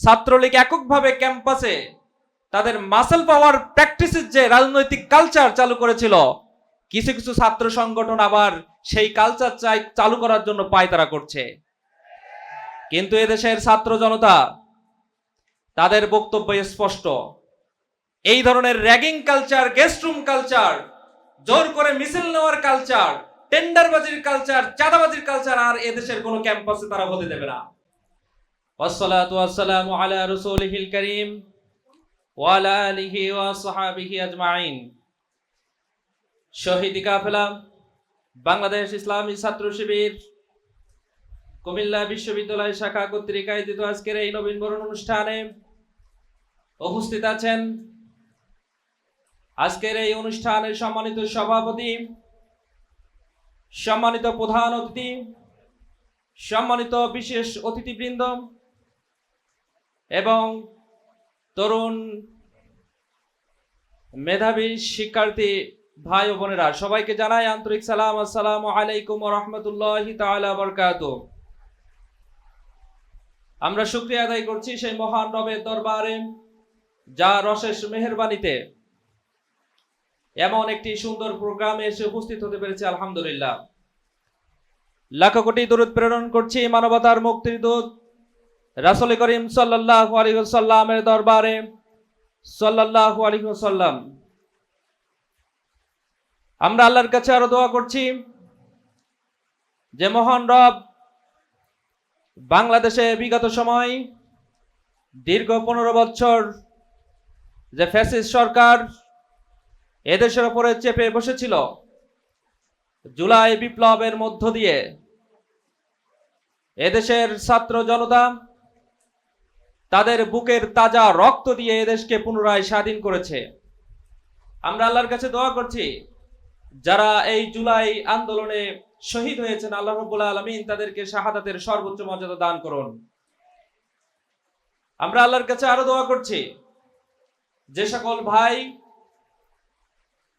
ছাত্রলীগ এককভাবে ক্যাম্পাসে তাদের মাসেল পাওয়ার প্র্যাকটিসের যে রাজনৈতিক কালচার চালু করেছিল, কিছু কিছু ছাত্র সংগঠন আবার সেই কালচার চাই চালু করার জন্য পায়তারা করছে। কিন্তু এদেশের ছাত্র জনতা, তাদের বক্তব্য স্পষ্ট। এই ধরনের র্যাগিং কালচার গেস্টরুম কালচার জোর করে মিছিল নেওয়ার কালচার টেন্ডারবাজির কালচার চাঁদাবাজির কালচার আর এদেশের কোনো ক্যাম্পাসে তারা হতে দেবে না। والصلاة والسلام على رسوله الكريم وعلى آله وصحابه أجمعين শহীদি কাফেলা বাংলাদেশ ইসলামী ছাত্র শিবির কুমিল্লা বিশ্ববিদ্যালয় শাখা কর্তৃক আয়োজিত আজকের এই নবীন বরণ অনুষ্ঠানে উপস্থিত আছেন আজকের এই অনুষ্ঠানের সম্মানিত সভাপতি সম্মানিত প্রধান অতিথি সম্মানিত বিশেষ অতিথিবৃন্দ এবং তরুণ মেধাবী শিক্ষার্থী ভাই ও বোনেরা, সবাইকে জানাই আন্তরিক সালাম, আসসালামু আলাইকুম রহমতুল্লাহ বরকাত আমরা শুক্রিয়া আদায় করছি সেই মহান রবের দরবারে যা রশেষ মেহেরবানিতে এমন একটি সুন্দর প্রোগ্রামে এসে উপস্থিত হতে পেরেছে, আলহামদুলিল্লাহ। লাখ কোটি দূরত প্রেরণ করছি মানবতার মুক্তির দূত রাসূল করিম সাল্লাল্লাহু আলাইহি ওয়াসাল্লামের দরবারে সাল্লাল্লাহু আলাইহি ওয়াসাল্লাম। আমরা আল্লাহর কাছে আরও দোয়া করছি যে মহান রব বাংলাদেশে বিগত সময় দীর্ঘ পনেরো বছর যে ফ্যাসিস সরকার এদেশের ওপরে চেপে বসেছিল জুলাই বিপ্লবের মধ্য দিয়ে, এদেশের ছাত্র জনতা তাদের বুকের তাজা রক্ত দিয়ে এদেশকে পুনরায় স্বাধীন করেছে। আমরা আল্লাহর কাছে দোয়া করছি, যারা এই জুলাই আন্দোলনে শহীদ হয়েছেন, আল্লাহ রব্বুল আলমিন তাদেরকে শাহাদাতের সর্বোচ্চ মর্যাদা দান করুন। আমরা আল্লাহর কাছে আরও দোয়া করছি, যে সকল ভাই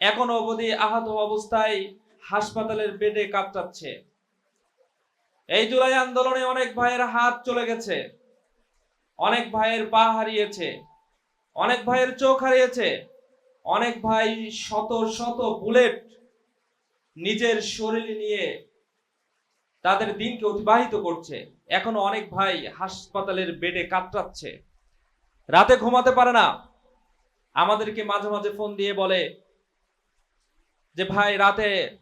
এখনও অবধি আহত অবস্থায় হাসপাতালের বেডে কাঁপতাচ্ছে এই জুলাই আন্দোলনে অনেক ভাইয়ের হাত চলে গেছে। অনেক ভাইয়ের পা হারিয়েছে, অনেক ভাইয়ের চোখ হারিয়েছে, অনেক ভাই শত শত বুলেট নিজের শরীরে নিয়ে তাদের দিনকে অতিবাহিত করছে। এখনও অনেক ভাই হাসপাতালের বেডে কাতরাচ্ছে। রাতে ঘুমাতে পারে না। আমাদেরকে মাঝে মাঝে ফোন দিয়ে বলে যে, ভাই, রাতে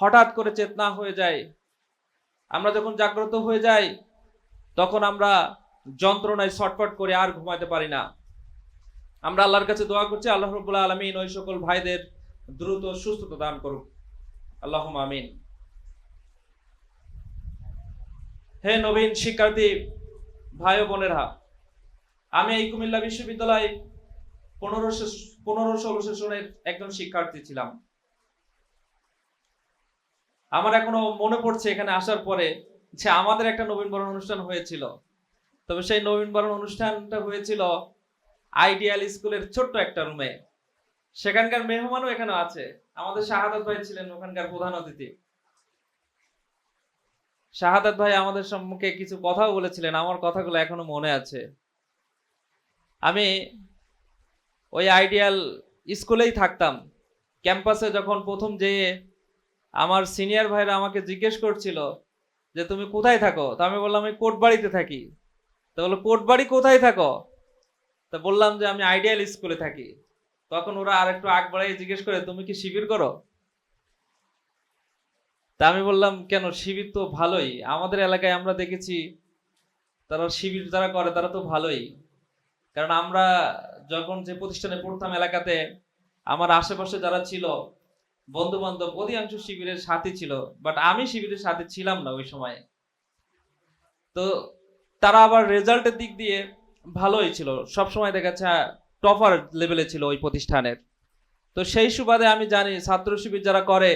হঠাৎ করে চেতনা হয়ে যায়। আমরা যখন জাগ্রত হয়ে যাই, তখন আমরা যন্ত্রণায় ছটফট করে আর ঘুমাতে পারি না। আমরা আল্লাহর কাছে দোয়া করছি, আল্লাহ রবুল্লাহ আলমিন ওই সকল ভাইদের দ্রুত সুস্থতা দান করুক। আল্লাহ আমিন। হে নবীন শিক্ষার্থী, ভাই ও বোনেরা, আমি এই কুমিল্লা বিশ্ববিদ্যালয় পনেরোশো পনেরো ষোলো সেশনের একজন শিক্ষার্থী ছিলাম। আমার এখনও মনে পড়ছে এখানে আসার পরে যে আমাদের একটা নবীনবরণ অনুষ্ঠান হয়েছিল। তবে সেই নবীনবরণ অনুষ্ঠানটা হয়েছিল আইডিয়াল স্কুলের ছোট্ট একটা রুমে। সেখানকার মেহমানও এখানে আছে। আমাদের শাহাদাত ভাই ছিলেন ওখানকার প্রধান অতিথি। শাহাদাত ভাই আমাদের সম্মুখে কিছু কথাও বলেছিলেন। আমার কথাগুলো এখনও মনে আছে। আমি ওই আইডিয়াল স্কুলেই থাকতাম। ক্যাম্পাসে যখন প্রথম যেয়ে আমার সিনিয়র ভাইরা আমাকে জিজ্ঞেস করছিল যে, তুমি কোথায় থাকো? তা আমি বললাম, আমি কোটবাড়িতে থাকি। তো বলল কোটবাড়ি কোথায় থাকো? তা বললাম যে, আমি আইডিয়াল স্কুলে থাকি। তখন ওরা আর একটু আগ বাড়াই জিজ্ঞেস করে, তুমি কি শিবির করো? তা আমি বললাম, কেন? শিবির তো ভালোই। আমাদের এলাকায় আমরা দেখেছি, তারা শিবির যারা করে, তারা তো ভালোই। কারণ আমরা যখন যে প্রতিষ্ঠানে পড়তাম এলাকাতে, আমার আশেপাশে যারা ছিল বন্ধু বান্ধব অধিকাংশ শিবিরের সাথে ছিল। বাট আমি শিবিরের সাথে ছিলাম না ওই সময়। তো তারা আবার রেজাল্টের দিক দিয়ে ভালোই ছিল। সব সময় দেখা যাচ্ছে টপার লেভেলে ছিল ওই প্রতিষ্ঠানের। তো সেই সুবাদে আমি জানি, ছাত্র শিবির যারা করে,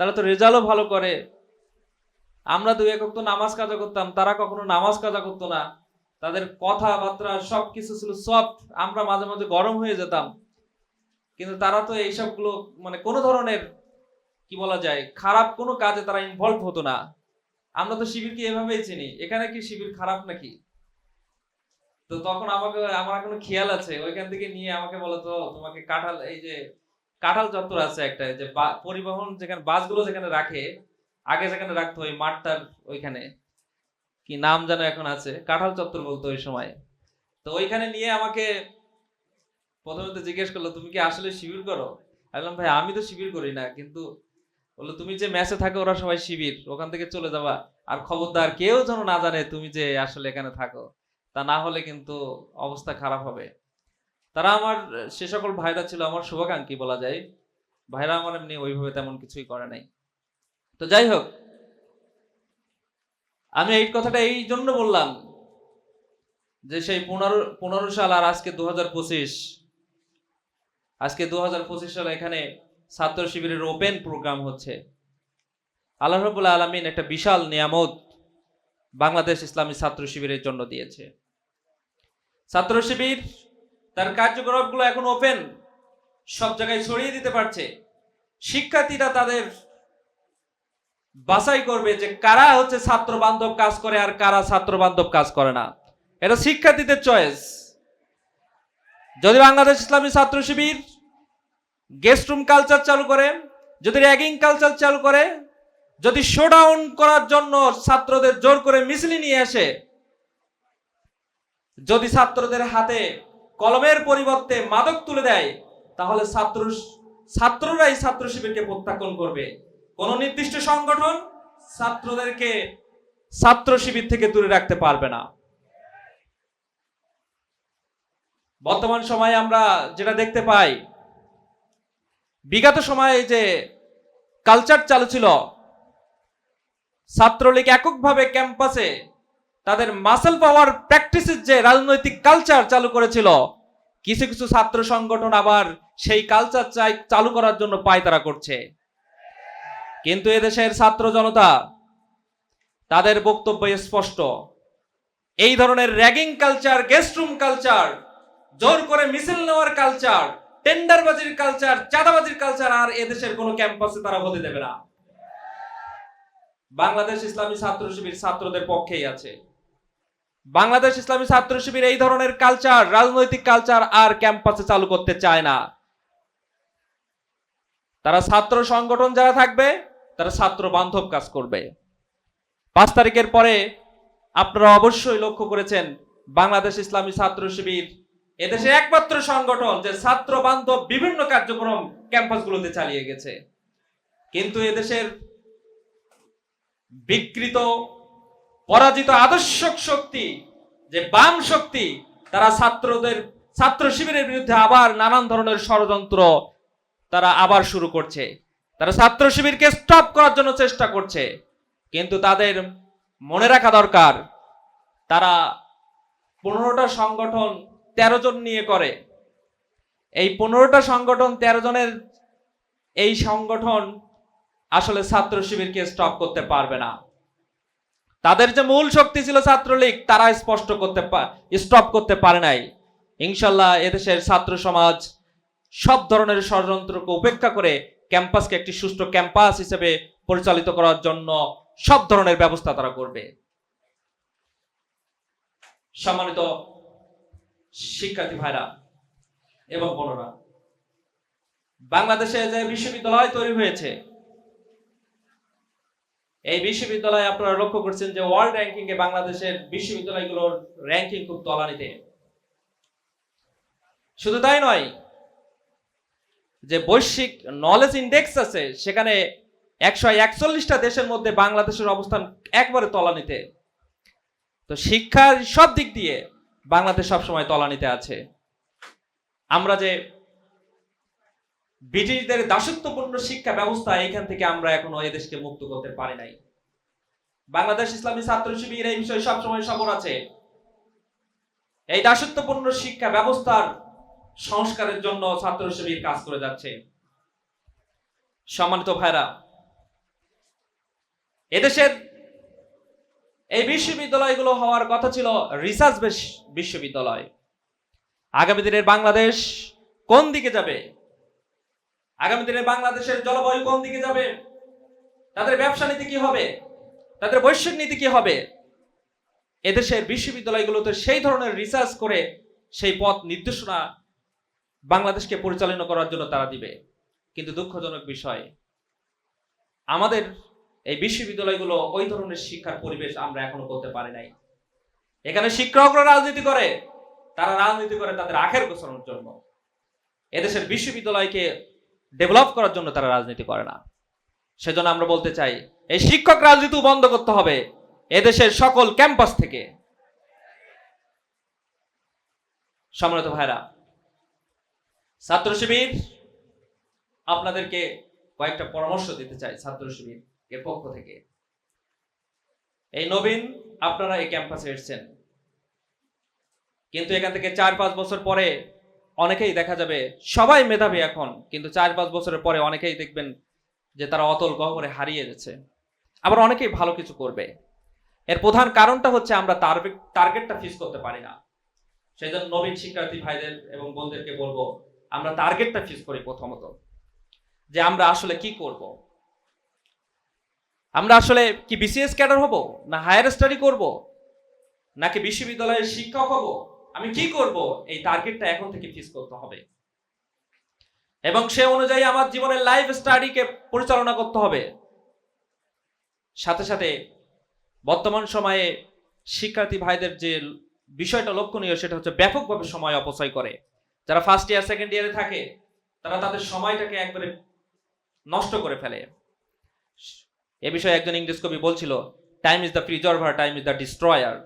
তারা তো রেজাল্টও ভালো করে। আমরা দুই একক তো নামাজ কাজা করতাম, তারা কখনো নামাজ কাজা করতো না। তাদের কথাবার্তা সব কিছু ছিল সফট আমরা মাঝে মাঝে গরম হয়ে যেতাম। কিন্তু তারা তো এইসবগুলো মানে কোনো ধরনের, কি বলা যায়, খারাপ কোনো কাজে তারা ইনভলভ হতো না। আমরা তো শিবিরকে এভাবেই চিনি। এখানে কি শিবির খারাপ নাকি? তো তখন আমাকে, আমার এখনও খেয়াল আছে। ওইখান থেকে নিয়ে আমাকে বলো তো, তোমাকে কাঁঠাল, এই যে কাঁঠাল চত্বর আছে একটা যে পরিবহন যেখানে, বাসগুলো যেখানে রাখে, আগে যেখানে রাখতো ওই মাঠটার ওইখানে, কি নাম যেন এখন আছে, কাঁঠাল চত্বর বলতো ওই সময়। তো ওইখানে নিয়ে আমাকে প্রথমে তো জিজ্ঞেস করল, তুমি কি আসলে শিবির করো? আমি ভাই, আমি তো শিবির করি না, কিন্তু বলল, তুমি যে ম্যাচে থাকো, ওরা সবাই শিবির। ওখান থেকে চলে যাবা। আর খবরদার কেউ যেন না জানে তুমি যে আসলে এখানে থাকো। তা না হলে কিন্তু অবস্থা খারাপ হবে। তারা আমার, সে সকল ভাইরা ছিল আমার শুভাকাঙ্ক্ষী বলা যায়। ভাইরা আমার এমনি ওইভাবে তেমন কিছুই করে নাই। তো যাই হোক, আমি এই কথাটা এই জন্য বললাম যে সেই পনেরো পনেরো সাল আর আজকে দু আজকে দু সালে এখানে ছাত্র শিবিরের ওপেন প্রোগ্রাম হচ্ছে। আল্লাহ রবুল্লা আলমিন একটা বিশাল নিয়ামত বাংলাদেশ ইসলামী ছাত্র শিবিরের জন্য দিয়েছে। ছাত্র শিবির, তার কার্যকলাপগুলো এখন ওপেন, সব জায়গায় ছড়িয়ে দিতে পারছে। শিক্ষার্থীরা তাদের বাছাই করবে যে কারা হচ্ছে ছাত্র বান্ধব কাজ করে আর কারা ছাত্র বান্ধব কাজ করে না। এটা শিক্ষার্থীদের চয়েস যদি বাংলাদেশ ইসলামী ছাত্র শিবির গেস্ট রুম কালচার চালু করে, যদি র্যাগিং কালচার চালু করে, যদি শোডাউন করার জন্য ছাত্রদের জোর করে মিছিল নিয়ে আসে, যদি ছাত্রদের হাতে কলমের পরিবর্তে মাদক তুলে দেয়, তাহলে ছাত্র ছাত্ররাই ছাত্র শিবিরকে প্রত্যাখ্যান করবে। কোন নির্দিষ্ট সংগঠন ছাত্রদেরকে ছাত্র শিবির থেকে দূরে রাখতে পারবে না। বর্তমান সময়ে আমরা যেটা দেখতে পাই বিগত সময়ে যে কালচার চালু ছিল, ছাত্রলীগ এককভাবে ক্যাম্পাসে তাদের মাসেল পাওয়ার প্র্যাকটিসের যে রাজনৈতিক কালচার চালু করেছিল, কিছু কিছু ছাত্র সংগঠন আবার সেই কালচার চাই, চালু করার জন্য পায়তারা করছে। কিন্তু এদেশের ছাত্র জনতা, তাদের বক্তব্য স্পষ্ট। এই ধরনের র্যাগিং কালচার গেস্টরুম কালচার জোর করে মিছিল নেওয়ার কালচার টেন্ডারবাজির কালচার চাঁদাবাজির কালচার আর এদেশের কোনো ক্যাম্পাসে তারা হতে দেবে না। বাংলাদেশ ইসলামী ছাত্র শিবির ছাত্রদের পক্ষেই আছে। বাংলাদেশ ইসলামী ছাত্র শিবির এই ধরনের কালচার রাজনৈতিক কালচার আর ক্যাম্পাসে চালু করতে চায় না। তারা ছাত্র সংগঠন যারা থাকবে, তারা ছাত্র বান্ধব কাজ করবে। পাঁচ তারিখের পরে আপনারা অবশ্যই লক্ষ্য করেছেন, বাংলাদেশ ইসলামী ছাত্র শিবির এদেশের একমাত্র সংগঠন যে ছাত্র বান্ধব বিভিন্ন কার্যক্রম ক্যাম্পাসগুলোতে চালিয়ে গেছে। কিন্তু এদেশের বিকৃত, পরাজিত আদর্শক শক্তি, যে বাম শক্তি, তারা ছাত্রদের, ছাত্র শিবিরের বিরুদ্ধে আবার নানান ধরনের ষড়যন্ত্র তারা আবার শুরু করছে। তারা ছাত্র শিবিরকে স্টপ করার জন্য চেষ্টা করছে। কিন্তু তাদের মনে রাখা দরকার, তারা পনেরোটা সংগঠন তেরো জন নিয়ে করে। এই পনেরোটা সংগঠন, তেরো জনের এই সংগঠন আসলে ছাত্র শিবিরকে স্টপ করতে পারবে না। তাদের যে মূল শক্তি ছিল ছাত্রলীগ, তারা স্পষ্ট করতে স্টপ করতে পারে নাই। ইনশাল্লাহ এদেশের ছাত্র সমাজ সব ধরনের ষড়যন্ত্রকে উপেক্ষা করে ক্যাম্পাসকে একটি সুষ্ঠু ক্যাম্পাস হিসেবে পরিচালিত করার জন্য সব ধরনের ব্যবস্থা তারা করবে। সম্মানিত শিক্ষার্থী ভাইরা এবং বোনরা, বাংলাদেশে যে বিশ্ববিদ্যালয় তৈরি হয়েছে, এই বিশ্ববিদ্যালয়ে আপনারা লক্ষ্য করছেন যে ওয়ার্ল্ড র্যাঙ্কিং এ বাংলাদেশের বিশ্ববিদ্যালয়গুলোর র্যাঙ্কিং খুব তলানিতে। শুধু তাই নয়, যে বৈশ্বিক নলেজ ইন্ডেক্স আছে, সেখানে একশো একচল্লিশটা দেশের মধ্যে বাংলাদেশের অবস্থান একবারে তলানিতে। তো শিক্ষার সব দিক দিয়ে বাংলাদেশ সবসময় তলানিতে আছে। আমরা যে ব্রিটিশদের দাসত্বপূর্ণ শিক্ষা ব্যবস্থা এইখান থেকে আমরা এখনও এদেশকে মুক্ত করতে পারি নাই। বাংলাদেশ ইসলামী ছাত্র শিবির এই বিষয়ে সবসময় সবর আছে। এই দাসত্বপূর্ণ শিক্ষা ব্যবস্থার সংস্কারের জন্য ছাত্র শিবির কাজ করে যাচ্ছে। সম্মানিত ভাইরা, এদেশের এই বিশ্ববিদ্যালয়গুলো হওয়ার কথা ছিল রিসার্চ বিশ্ববিদ্যালয়। আগামী দিনের বাংলাদেশ কোন দিকে যাবে? আগামী দিনে বাংলাদেশের জলবায়ু কোন দিকে যাবে? তাদের ব্যবসা নীতি কি হবে? তাদের বৈশ্বিক নীতি কি হবে? এদেশের বিশ্ববিদ্যালয়গুলোতে সেই ধরনের রিসার্চ করে সেই পথ নির্দেশনা বাংলাদেশকে পরিচালনা করার জন্য তারা দিবে। কিন্তু দুঃখজনক বিষয়, আমাদের এই বিশ্ববিদ্যালয়গুলো ওই ধরনের শিক্ষার পরিবেশ আমরা এখনও করতে পারি নাই। এখানে শিক্ষকরা রাজনীতি করে, তারা রাজনীতি করে তাদের আখের গোছানোর জন্য। এদেশের বিশ্ববিদ্যালয়কে ডেভেলপ করার জন্য তারা রাজনীতি করে না। সেজন্য আমরা বলতে চাই, এই শিক্ষক রাজনীতি বন্ধ করতে হবে এদেশের সকল ক্যাম্পাস থেকে। সম্মানিত ভাইরা ছাত্র শিবির, আপনাদেরকে কয়েকটা পরামর্শ দিতে চাই ছাত্র শিবির। এর পক্ষ থেকে। এই নবীন, আপনারা এই ক্যাম্পাসে এসেছেন। কিন্তু এখান থেকে চার পাঁচ বছর পরে অনেকেই দেখা যাবে সবাই মেধাবী এখন, কিন্তু চার পাঁচ বছরের পরে অনেকেই দেখবেন যে তারা অতল গহ্বরে হারিয়ে গেছে। আবার অনেকেই ভালো কিছু করবে। এর প্রধান কারণটা হচ্ছে আমরা টার্গেটটা ফিক্স করতে পারি না। সেই জন্য নবীন শিক্ষার্থী ভাইদের এবং বোনদেরকে বলব, আমরা টার্গেটটা ফিক্স করি প্রথমত। যে আমরা আসলে কি করব? আমরা আসলে কি বিসিএস ক্যাডার হব? না হায়ার স্টাডি করব? নাকি বিশ্ববিদ্যালয়ের শিক্ষক হব? আমি কি করব? এই টার্গেটটা এখন থেকে ফিক্স করতে হবে। এবং সে অনুযায়ী আমার জীবনের লাইফ স্টাডিকে পরিচালনা করতে হবে। সাথে সাথে বর্তমান সময়ে শিক্ষার্থী ভাইদের যে বিষয়টা লক্ষণীয় সেটা হচ্ছে ব্যাপকভাবে সময় অপচয় করে। যারা ফার্স্ট ইয়ার সেকেন্ড ইয়ারে থাকে, তারা তাদের সময়টাকে একবারে নষ্ট করে ফেলে। এ বিষয়ে একজন ইংরেজ কবি বলছিল time is the preserver time is the destroyer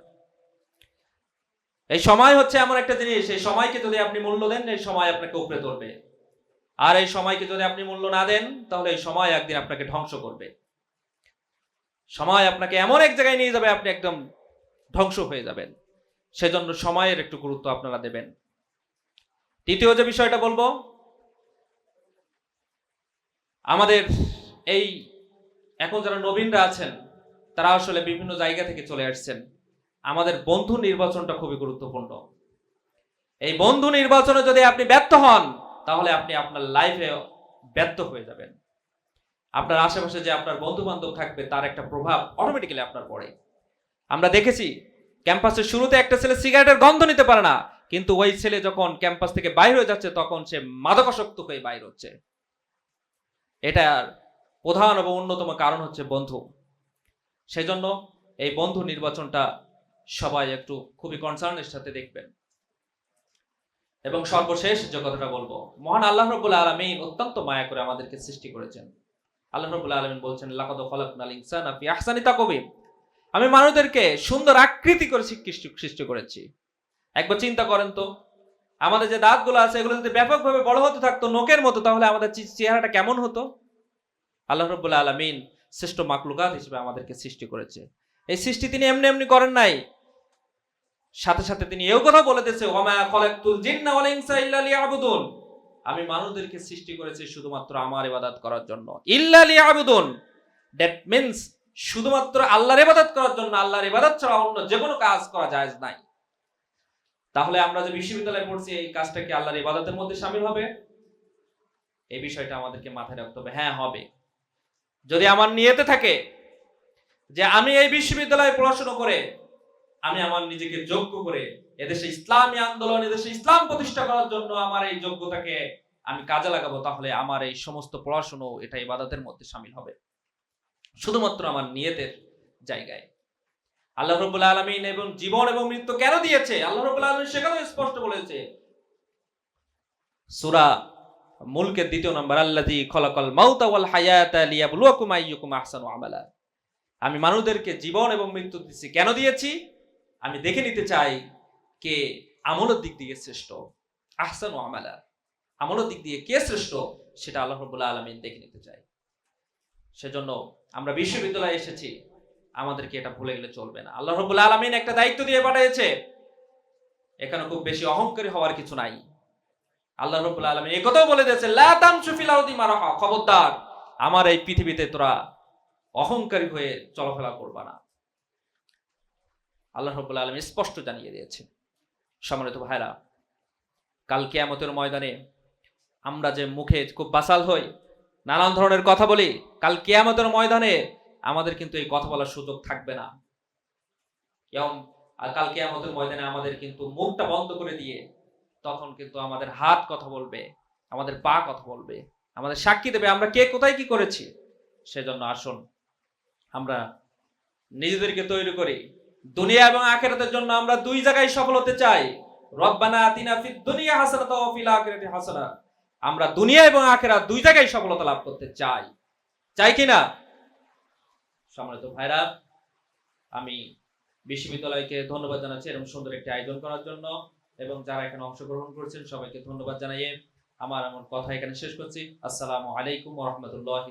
এই সময় হচ্ছে এমন একটা জিনিস, এই সময়কে যদি আপনি মূল্য দেন, এই সময় আপনাকে উপরে তুলবে। আর এই সময়কে যদি আপনি মূল্য না দেন, তাহলে এই সময় একদিন আপনাকে ধ্বংস করবে। সময় আপনাকে এমন এক জায়গায় নিয়ে যাবে, আপনি একদম ধ্বংস হয়ে যাবেন। সেজন্য সময়ের একটু গুরুত্ব আপনারা দেবেন। তৃতীয় যে বিষয়টা বলব, আমাদের এই এখন যারা নবীনরা আছেন, তারা আসলে বিভিন্ন জায়গা থেকে চলে আসছেন। আমাদের বন্ধু নির্বাচনটা খুবই গুরুত্বপূর্ণ। এই বন্ধু নির্বাচনে যদি আপনি ব্যর্থ হন, তাহলে আপনি আপনার লাইফে ব্যর্থ হয়ে যাবেন। আপনার আশেপাশে যে আপনার বন্ধু বান্ধব থাকবে, তার একটা প্রভাব অটোমেটিক্যালি আপনার পড়ে। আমরা দেখেছি ক্যাম্পাসের শুরুতে একটা ছেলে সিগারেটের গন্ধ নিতে পারে না, কিন্তু ওই ছেলে যখন ক্যাম্পাস থেকে বাইর হয়ে যাচ্ছে, তখন সে মাদকাসক্ত হয়ে বাইর হচ্ছে। এটার প্রধান এবং অন্যতম কারণ হচ্ছে বন্ধু। সেজন্য এই বন্ধু নির্বাচনটা সবাই একটু খুবই কনসার্নের সাথে দেখবেন। এবং সর্বশেষ যে কথাটা বলব, মহান আল্লাহ রবুল আলমিন অত্যন্ত মায়া করে আমাদেরকে সৃষ্টি করেছেন। আল্লাহ রবুল আলমিন বলছেন, লাকাদ তাকওয়িম। আমি মানুষদেরকে সুন্দর আকৃতি করে সৃষ্টি করেছি। একবার চিন্তা করেন তো, আমাদের যে দাঁতগুলো আছে, এগুলো যদি ব্যাপকভাবে বড় হতে থাকতো নোকের মতো, তাহলে আমাদের চেহারাটা কেমন হতো? আল্লাহ রবুল্লা আলমিন শ্রেষ্ঠ মাকলুকাত হিসেবে আমাদেরকে সৃষ্টি করেছে। এই সৃষ্টি তিনি এমনি এমনি করেন নাই। সাথে সাথে তিনি এও কথা বলে দিয়েছে ওমা খলাকতুল জিন্না ওয়াল ইনসা ইল্লা আমি মানুষদেরকে সৃষ্টি করেছি শুধুমাত্র আমার ইবাদত করার জন্য। ইল্লা লিয়াবুদুন। দ্যাট মিন্স শুধুমাত্র আল্লাহর ইবাদত করার জন্য, আল্লাহর ইবাদত ছাড়া অন্য যে কোনো কাজ করা যায় নাই। তাহলে আমরা যে বিশ্ববিদ্যালয়ে পড়ছি, এই কাজটা কি আল্লাহর ইবাদতের মধ্যে সামিল হবে? এই বিষয়টা আমাদেরকে মাথায় রাখতে হবে। হ্যাঁ হবে। যদি আমার নিয়েতে থাকে যে আমি এই বিশ্ববিদ্যালয়ে পড়াশোনা করে আমি আমার নিজেকে যোগ্য করে এদেশে ইসলামী আন্দোলন, এদেশে ইসলাম প্রতিষ্ঠা করার জন্য আমার এই যোগ্যতাকে আমি কাজে লাগাবো, তাহলে আমার এই সমস্ত পড়াশোনা এটা ইবাদতের মধ্যে সামিল হবে। শুধুমাত্র আমার নিয়তের জায়গায়। আল্লাহ রবুল আলমিন এবং জীবন এবং মৃত্যু কেন দিয়েছে? আল্লাহ রবুল আলমিন সেখানেও স্পষ্ট বলেছে। সুরা মুলকের দ্বিতীয় নম্বর, আল্লাযী খলাকাল মাউতা ওয়াল হায়াতা লিয়াবলুয়াকুম আইয়ুকুম আহসানু আমালা। আমি মানুষদেরকে জীবন এবং মৃত্যু দিচ্ছি কেন দিয়েছি? আমি দেখে নিতে চাই কে আমলের দিক দিয়ে শ্রেষ্ঠ, আহসানু আমালা। আমলের দিক দিয়ে কে শ্রেষ্ঠ সেটা আল্লাহ রবুল্লা আলমিন দেখে নিতে চাই। সেজন্য আমরা বিশ্ববিদ্যালয়ে এসেছি, আমাদেরকে এটা ভুলে গেলে চলবে না। আল্লাহ রবুল্লা আলমিন একটা দায়িত্ব দিয়ে পাঠিয়েছে। এখানে খুব বেশি অহংকারী হওয়ার কিছু নাই। আল্লাহ রবুল্লা আলমিন এই কথাও বলে দিয়েছে লা তামশু ফিল মারাহা খবরদার, আমার এই পৃথিবীতে তোরা অহংকারী হয়ে চলাফেরা করবা না। আল্লাহ রবুল্লা আলমিন স্পষ্ট জানিয়ে দিয়েছে সম্মানিত ভাইরা কাল কেয়ামতের ময়দানে আমরা যে মুখে খুব বাসাল হই, নানান ধরনের কথা বলি, কাল কেয়ামতের ময়দানে আমাদের কিন্তু এই কথা বলার সুযোগ থাকবে না। কালকে আমাদের ময়দানে আমাদের কিন্তু মুখটা বন্ধ করে দিয়ে তখন কিন্তু আমাদের হাত কথা বলবে, আমাদের পা কথা বলবে, আমাদের সাক্ষী দেবে আমরা কে, কোথায় কি করেছি। সেজন্য আসুন, আমরা নিজেদেরকে তৈরি করি। দুনিয়া এবং আখেরাতের জন্য আমরা দুই জায়গায় সফল হতে চাই। রব্বানা আতিনা ফিদ দুনিয়া হাসানাত ওয়া ফিল আখিরাতি হাসানা। আমরা দুনিয়া এবং আখেরাত দুই জায়গায় সফলতা লাভ করতে চাই। চাই কি না? সম্মানিত ভাইরা, আমি বিশ্ববিদ্যালয়কে ধন্যবাদ জানাচ্ছি এরকম সুন্দর একটি আয়োজন করার জন্য। এবং যারা এখানে অংশগ্রহণ করেছেন, সবাইকে ধন্যবাদ জানাইয়ে আমার এমন কথা এখানে শেষ করছি। আসসালামু আলাইকুম রহমতুল্লাহ